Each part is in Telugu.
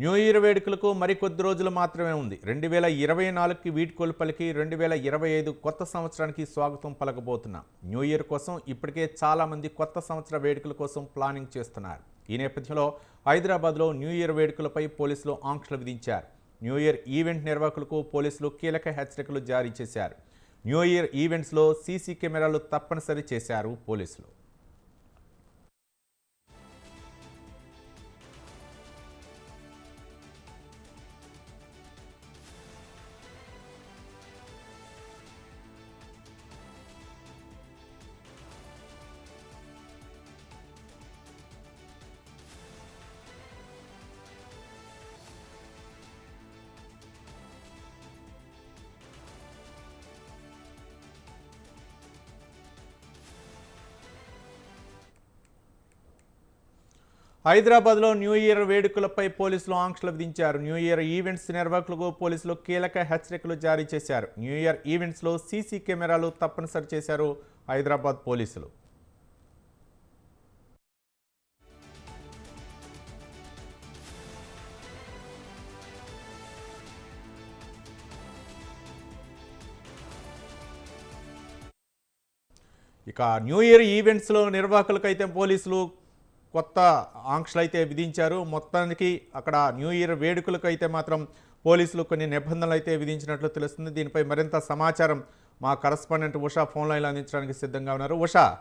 న్యూ ఇయర్ వేడుకలకు మరికొద్ది రోజులు మాత్రమే ఉంది. రెండు వేల ఇరవై నాలుగుకి వీడ్కోలుపలికి రెండు వేల ఇరవై ఐదు కొత్త సంవత్సరానికి స్వాగతం పలకబోతున్నాం. న్యూ ఇయర్ కోసం ఇప్పటికే చాలామంది కొత్త సంవత్సర వేడుకల కోసం ప్లానింగ్ చేస్తున్నారు. ఈ నేపథ్యంలో హైదరాబాద్లో న్యూ ఇయర్ వేడుకలపై పోలీసులు ఆంక్షలు విధించారు. న్యూ ఇయర్ ఈవెంట్ నిర్వాహకులకు పోలీసులు కీలక హెచ్చరికలు జారీ చేశారు. న్యూ ఇయర్ ఈవెంట్స్లో సీసీ కెమెరాలు తప్పనిసరి చేశారు పోలీసులు. హైదరాబాద్లో న్యూ ఇయర్ వేడుకలపై పోలీసులు ఆంక్షలు విధించారు. న్యూ ఇయర్ ఈవెంట్స్ నిర్వాహకులకు పోలీసులు కీలక హెచ్చరికలు జారీ చేశారు. న్యూ ఇయర్ ఈవెంట్స్లో సీసీ కెమెరాలు తప్పనిసరి చేశారు హైదరాబాద్ పోలీసులు. ఇక న్యూ ఇయర్ ఈవెంట్స్లో నిర్వాహకులకైతే పోలీసులు కొత్త ఆంక్షలు అయితే విధించారు. మొత్తానికి అక్కడ న్యూ ఇయర్ వేడుకలకు అయితే మాత్రం పోలీసులు కొన్ని నిబంధనలు అయితే విధించినట్లు తెలుస్తుంది. దీనిపై మరింత సమాచారం మా కరస్పాండెంట్ ఉషా ఫోన్ లైన్లో అందించడానికి సిద్ధంగా ఉన్నారు. ఉషా.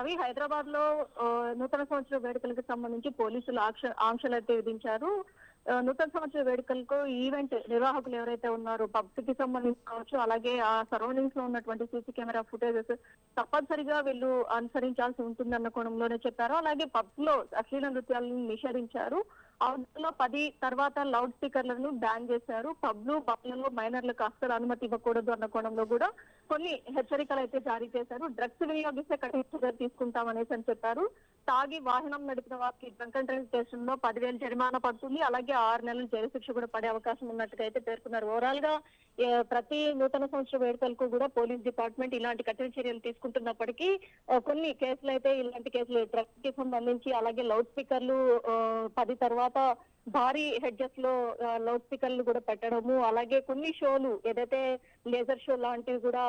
రవి హైదరాబాద్లో నూతన సంవత్సర వేడుకలకు సంబంధించి పోలీసులు ఆంక్ష- ఆంక్షలు అయితే విధించారు. నూతన సంవత్సర వేడుకలకు ఈవెంట్ నిర్వాహకులు ఎవరైతే ఉన్నారో పబ్స్కి సంబంధించి కావచ్చు అలాగే ఆ సరౌండింగ్స్లో ఉన్నటువంటి సీసీ కెమెరా ఫుటేజెస్ తప్పనిసరిగా వీళ్ళు అనుసరించాల్సి ఉంటుందన్న కోణంలోనే చెప్పారు. అలాగే పబ్లో అశ్లీల నృత్యాలను నిషేధించారు. అవుట్లో పది తర్వాత లౌడ్ స్పీకర్లను బ్యాన్ చేశారు. పబ్లు పబ్లలో మైనర్లకు అస్సలు అనుమతి ఇవ్వకూడదు అన్న కోణంలో కూడా కొన్ని హెచ్చరికలు అయితే జారీ చేశారు. డ్రగ్స్ వినియోగిస్తే కఠిన చర్యలు తీసుకుంటామనేసి అని చెప్పారు. తాగి వాహనం నడిపిన వారికి డ్రంక్ అండ్ డ్రైవ్ స్టేషన్లో పదివేలు జరిమానా పడుతుంది. అలాగే ఆరు నెలలు జైలు శిక్ష కూడా పడే అవకాశం ఉన్నట్టుగా అయితే పేర్కొన్నారు. ఓవరాల్గా ప్రతి నూతన సంవత్సర వేడుకలకు కూడా పోలీస్ డిపార్ట్మెంట్ ఇలాంటి కఠిన చర్యలు తీసుకుంటున్నప్పటికీ కొన్ని కేసులు అయితే ఇలాంటి కేసులు ట్రక్కి సంబంధించి అలాగే లౌడ్ స్పీకర్లు ఆ, పది తర్వాత భారీ హెడ్జెస్లో లౌడ్ స్పీకర్లు కూడా పెట్టడము అలాగే కొన్ని షోలు ఏదైతే లేజర్ షో లాంటివి కూడా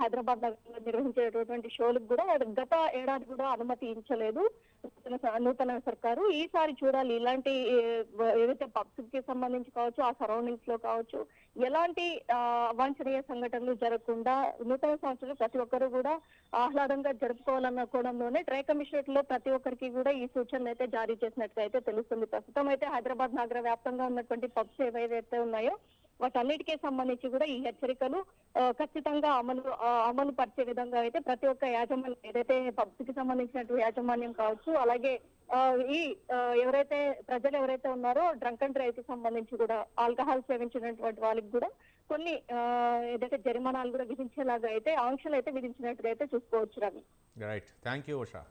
హైదరాబాద్ నగరంలో నిర్వహించేటటువంటి షోలకు కూడా గత ఏడాది కూడా అనుమతించలేదు నూతన నూతన సర్కారు. ఈసారి చూడాలి ఇలాంటి ఏదైతే పబ్స్కి సంబంధించి కావచ్చు ఆ సరౌండింగ్స్లో కావచ్చు ఎలాంటి అవాంఛనీయ సంఘటనలు జరగకుండా నూతన సంవత్సరం ప్రతి ఒక్కరు కూడా ఆహ్లాదంగా జరుపుకోవాలన్న కోణంలోనే ట్రై కమిషనరేట్లో ప్రతి ఒక్కరికి కూడా ఈ సూచనలు అయితే జారీ చేసినట్టు అయితే తెలుస్తుంది. ప్రస్తుతం అయితే హైదరాబాద్ హైదరాబాద్ నగర వ్యాప్తంగా ఉన్నటువంటి పబ్స్ ఏవైతే ఉన్నాయో వాటన్నిటికీ సంబంధించి కూడా ఈ హెచ్చరికలు ఖచ్చితంగా అమలు అమలు పరిచే విధంగా అయితే ప్రతి ఒక్క యాజమాన్యం ఏదైతే పబ్స్కి సంబంధించినటువంటి యాజమాన్యం కావచ్చు అలాగే ఈ ఎవరైతే ప్రజలు ఎవరైతే ఉన్నారో డ్రంక్ అండ్ డ్రైవ్కి సంబంధించి కూడా ఆల్కహాల్ సేవించినటువంటి వాళ్ళకి కూడా కొన్ని ఏదైతే జరిమానాలు కూడా విధించేలాగా అయితే ఆంక్షలు అయితే విధించినట్టుగా అయితే చూసుకోవచ్చు Ravi. Right thank you Usha